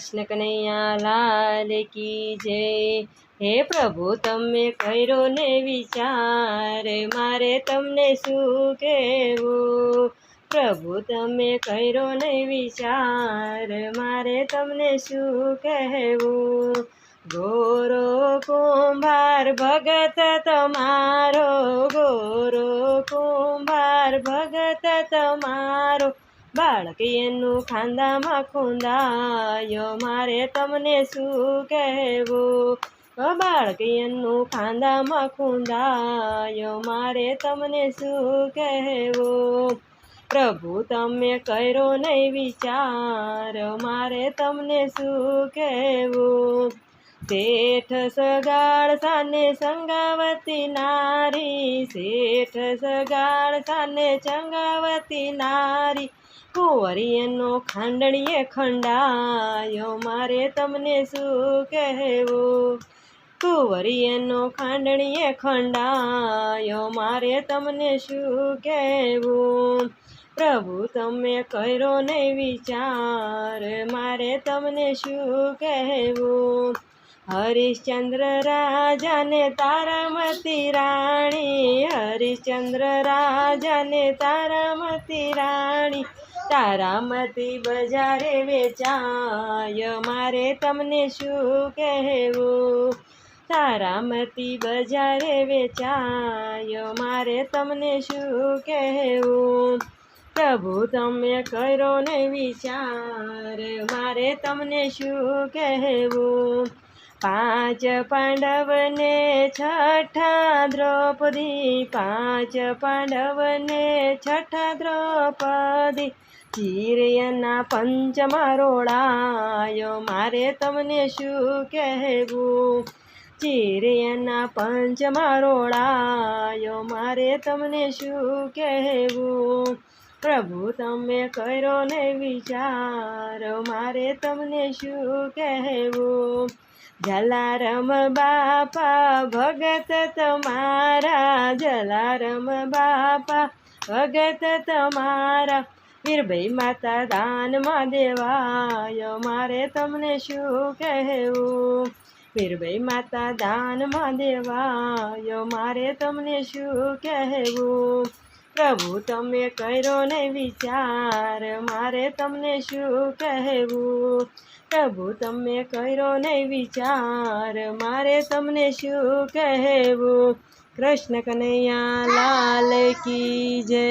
કૃષ્ણ કનૈયા લાલ કી જય. હે પ્રભુ, તમે કર્યો ને વિચાર, મારે તમને શું કહેવું? પ્રભુ, તમે કર્યો ને વિચાર, મારે તમને શું કહેવું? ગોરો કુંભાર, ભગત તમારો, ગોરો કુંભાર, ભગત તમારો બાળક એનું ખાંદામાં ખૂંદાયો, મારે તમને શું કહેવું? ઓ બાળક એનું ખાંદામાં ખૂંદાયો, મારે તમને શું કહેવું? પ્રભુ, તમે કર્યો નહીં વિચાર, મારે તમને શું કહેવું? શેઠ સગાળ સાને સંગાવતી નારી, શેઠ સગાળ સાને ચંગાવતી નારી. કુંવરીએનો ખાંડણીએ ખંડાયો, મારે તમને શું કહેવું? કુંવરીએનો ખાંડણીએ ખંડાયો, મારે તમને શું કહેવું? પ્રભુ, તમે કર્યો નહીં વિચાર, મારે તમને શું કહેવું? હરિશ્ચંદ્ર રાજાને તારામતી રાણી. હરિશ્ચંદ્ર રાજાને તારામતી રાણી. તારામતી બજારે વેચાય, મારે તમને શું કહેવું? તારામતી બજારે વેચાય, મારે તમને શું કહેવું? પ્રભુ, તમે કરો ને વિચાર, મારે તમને શું કહેવું? પાંચ પાંડવને છઠ્ઠા દ્રૌપદી, પાંચ પાંડવને છઠ્ઠા દ્રૌપદી. ચીરયના પંચમ રોડાયો મારે તમને શું કહેવું? ચીરયના પંચમ રોડાયો મારે તમને શું કહેવું? પ્રભુ, તમે કરો ને વિચાર, મારે તમને શું કહેવું? જલારામ બાપા, ભગત તમારા, જલારામ બાપા, ભગત તમારા. વીરભાઈ માતા દાનમાં દેવાય, મારે તમને શું કહેવું? વીરભાઈ માતા દાનમાં દેવાય, મારે તમને શું કહેવું? પ્રભુ, તમે કર્યો ને વિચાર, મારે તમને શું કહેવું? પ્રભુ તમે કર્યો ને વિચાર મારે તમને શું કહેવું? કૃષ્ણ કનૈયા લાલ કી જય.